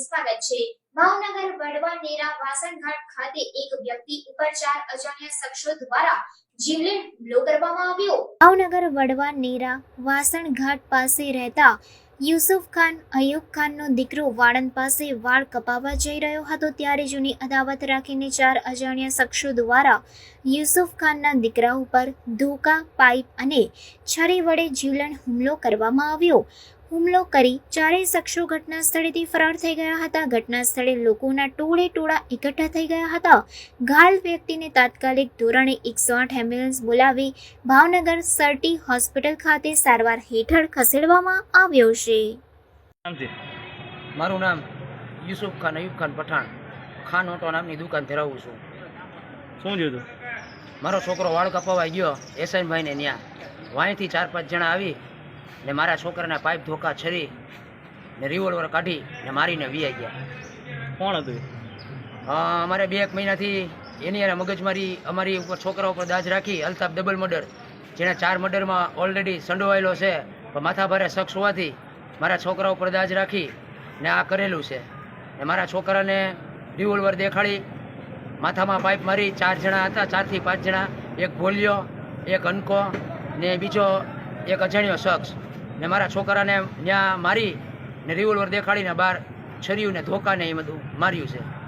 સ્વાગત છે. ભાવનગર વડવા નેરા વાસણઘાટ ખાતે એક વ્યક્તિ ઉપર ચાર અજાણ્યા શખ્સો દ્વારા જીવલેણ હુમલો કરવામાં આવ્યો. ભાવનગર વડવા નેરા વાસણઘાટ પાસે રહેતા યુસુફ ખાન, અયુબ ખાનનો દીકરો વાળંદ પાસે વાળ કપાવવા જઈ રહ્યો હતો. ત્યારે જૂની અદાવત રાખીને ચાર અજાણ્યા શખ્સો દ્વારા યુસુફ ખાનના દીકરા ઉપર ધોકા, પાઇપ અને છરી વડે જીવલેણ હુમલો કરવામાં આવ્યો. હુમલો કરી ચારેય શખ્સો ઘટના સ્થળેથી ફરાર થઈ ગયા હતા. ઘટના સ્થળે લોકોના ટોળે ટોળા એકઠા થઈ ગયા હતા. ઘાયલ વ્યક્તિને તાત્કાલિક ધોરણે એકસો આઠ એમ્બ્યુલન્સ બોલાવી ભાવનગર સરટી હોસ્પિટલ ખાતે સારવાર હેઠળ ખસેડવામાં આવ્યો છે. મારું નામ યુસુફ ખાન અયુબ ખાન પઠાણ. ખાન ઓટો નામની દુકાન ધરાવું છું. શું જોયું હતું? મારો છોકરો વાળ કપાવા ગયો એસનભાઈને ત્યાં વાંયથી ચાર પાંચ જણા આવી ને મારા છોકરાના પાઇપ ધોકા છરી ને રિવોલ્વર કાઢી ને મારીને વીઆઈ ગયા. કોણ હતું અમારે બે એક મહિનાથી એની અને મગજમારી અમારી ઉપર છોકરા ઉપર દાજ રાખી અલ્તાફ ડબલ મર્ડર જેના ચાર મર્ડરમાં ઓલરેડી સંડોવાયેલો છે. પણ માથાભારે શખ્સ હોવાથી મારા છોકરા ઉપર દાજ રાખી ને આ કરેલું છે. ને મારા છોકરાને રિવોલ્વર દેખાડી માથામાં પાઇપ મારી ચાર જણા હતા ચારથી પાંચ જણા. એક ભોલ્યો એક અનકો ને બીજો એક અજાણ્યો શખ્સ ને મારા છોકરાને ત્યાં મારી ને રિવોલ્વર દેખાડીને બહાર છર્યું ને ધોકાને એ બધું માર્યું છે.